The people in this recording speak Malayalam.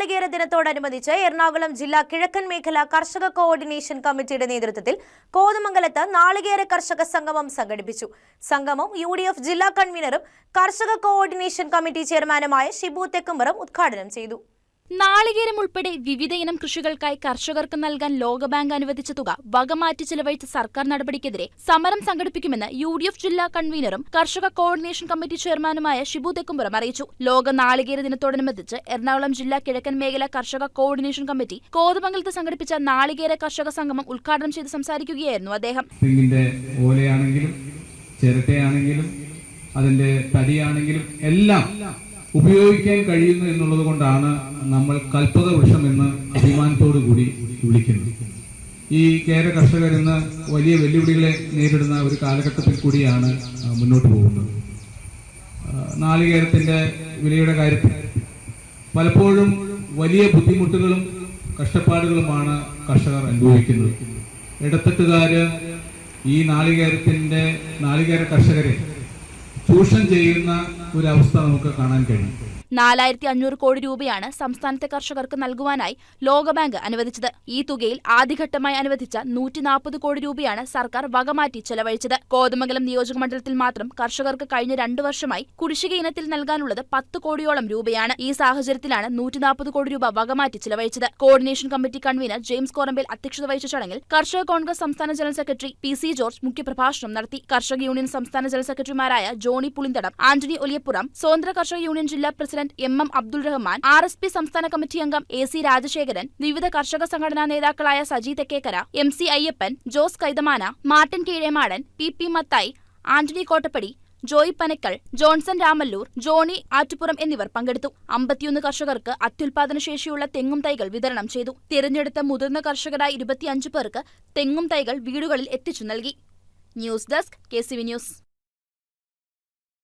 നാളികേര ദിനത്തോടനുബന്ധിച്ച് എറണാകുളം ജില്ലാ കിഴക്കൻ മേഖല കർഷക കോർഡിനേഷൻ കമ്മിറ്റിയുടെ നേതൃത്വത്തിൽ കോതമംഗലത്ത് നാളികേര കർഷക സംഗമം സംഘടിപ്പിച്ചു. സംഗമം യു ജില്ലാ കൺവീനറും കർഷക കോർഡിനേഷൻ കമ്മിറ്റി ചെയർമാനുമായ ഷിബു തെക്കുംബറും ഉദ്ഘാടനം ചെയ്തു. നാളികേരം ഉൾപ്പെടെ വിവിധ ഇനം കൃഷികൾക്കായി കർഷകർക്ക് നൽകാൻ ലോകബാങ്ക് അനുവദിച്ച തുക വകമാറ്റി ചിലവഴിച്ച സർക്കാർ നടപടിക്കെതിരെ സമരം സംഘടിപ്പിക്കുമെന്ന് യു ഡി എഫ് ജില്ലാ കൺവീനറും കർഷക കോർഡിനേഷൻ കമ്മിറ്റി ചെയർമാനുമായ ഷിബു തെക്കുംപുറം അറിയിച്ചു. ലോക നാളികേര ദിനത്തോടനുബന്ധിച്ച് എറണാകുളം ജില്ലാ കിഴക്കൻ മേഖല കർഷക കോർഡിനേഷൻ കമ്മിറ്റി കോതമംഗലത്ത് സംഘടിപ്പിച്ച നാളികേര കർഷക സംഗമം ഉദ്ഘാടനം ചെയ്ത് സംസാരിക്കുകയായിരുന്നു അദ്ദേഹം. ഓലയാണെങ്കിലും അതിന്റെ തടിയാണെങ്കിലും എല്ലാം ഉപയോഗിക്കാൻ കഴിയുന്നു എന്നുള്ളത് കൊണ്ടാണ് നമ്മൾ കൽപ്പക വൃക്ഷം എന്ന് അഭിമാനത്തോടു കൂടി വിളിക്കുന്നത്. ഈ കേര കർഷകർ ഇന്ന് വലിയ വെല്ലുവിളികളെ നേരിടുന്ന ഒരു കാലഘട്ടത്തിൽ കൂടിയാണ് മുന്നോട്ട് പോകുന്നത്. നാളികേരത്തിന്റെ വിലയുടെ കാര്യത്തിൽ പലപ്പോഴും വലിയ ബുദ്ധിമുട്ടുകളും കഷ്ടപ്പാടുകളുമാണ് കർഷകർ അനുഭവിക്കുന്നത്. ഇടത്തട്ടുകാർ ഈ നാളികേരത്തിന്റെ നാളികേര കർഷകരെ ചൂഷണം ചെയ്യുന്ന ഒരവസ്ഥ നമുക്ക് കാണാൻ കഴിയും. നാലായിരത്തി അഞ്ഞൂറ് കോടി രൂപയാണ് സംസ്ഥാനത്തെ കർഷകർക്ക് നൽകുവാനായി ലോകബാങ്ക് അനുവദിച്ചത്. ഈ തുകയിൽ ആദ്യഘട്ടമായി അനുവദിച്ച നൂറ്റി നാൽപ്പത് കോടി രൂപയാണ് സർക്കാർ വകമാറ്റി ചെലവഴിച്ചത്. കോതമംഗലം നിയോജക മണ്ഡലത്തിൽ മാത്രം കർഷകർക്ക് കഴിഞ്ഞ രണ്ടു വർഷമായി കുടിശ്ശിക ഇനത്തിൽ നൽകാനുള്ളത് പത്ത് കോടിയോളം രൂപയാണ്. ഈ സാഹചര്യത്തിലാണ് നൂറ്റി നാൽപ്പത് കോടി രൂപ വകമാറ്റി ചെലവഴിച്ചത്. Coordination committee convener James Korambel അധ്യക്ഷത വഹിച്ച ചടങ്ങിൽ കർഷക കോൺഗ്രസ് സംസ്ഥാന general secretary P C George മുഖ്യപ്രഭാഷണം നടത്തി. കർഷക യൂണിയൻ സംസ്ഥാന ജനറൽ സെക്രട്ടറിമാരായ ജോണി പുളിന്തടം ആന്റണി ഒലിയപ്പുറം സ്വതന്ത്ര കർഷക യൂണിയൻ ജില്ലാ president M M Abdul Rahman R S P സംസ്ഥാന കമ്മിറ്റി അംഗം എ സി രാജശേഖരൻ വിവിധ കർഷക സംഘടനാ നേതാക്കളായ Saji Thekkekkara M C Ayyappan Jose Kaithamana Martin Keezhemadan P P Mathai Antony Kottappady Joy Panakkal Johnson Ramallur Johny Attupuram എന്നിവർ പങ്കെടുത്തു. അമ്പത്തിയൊന്ന് കർഷകർക്ക് അത്യുൽപാദന ശേഷിയുള്ള തെങ്ങും തൈകൾ വിതരണം ചെയ്തു. തിരഞ്ഞെടുത്ത മുതിർന്ന കർഷകരായ ഇരുപത്തിയഞ്ച് പേർക്ക് തെങ്ങും തൈകൾ വീടുകളിൽ എത്തിച്ചു നൽകി. News desk K news.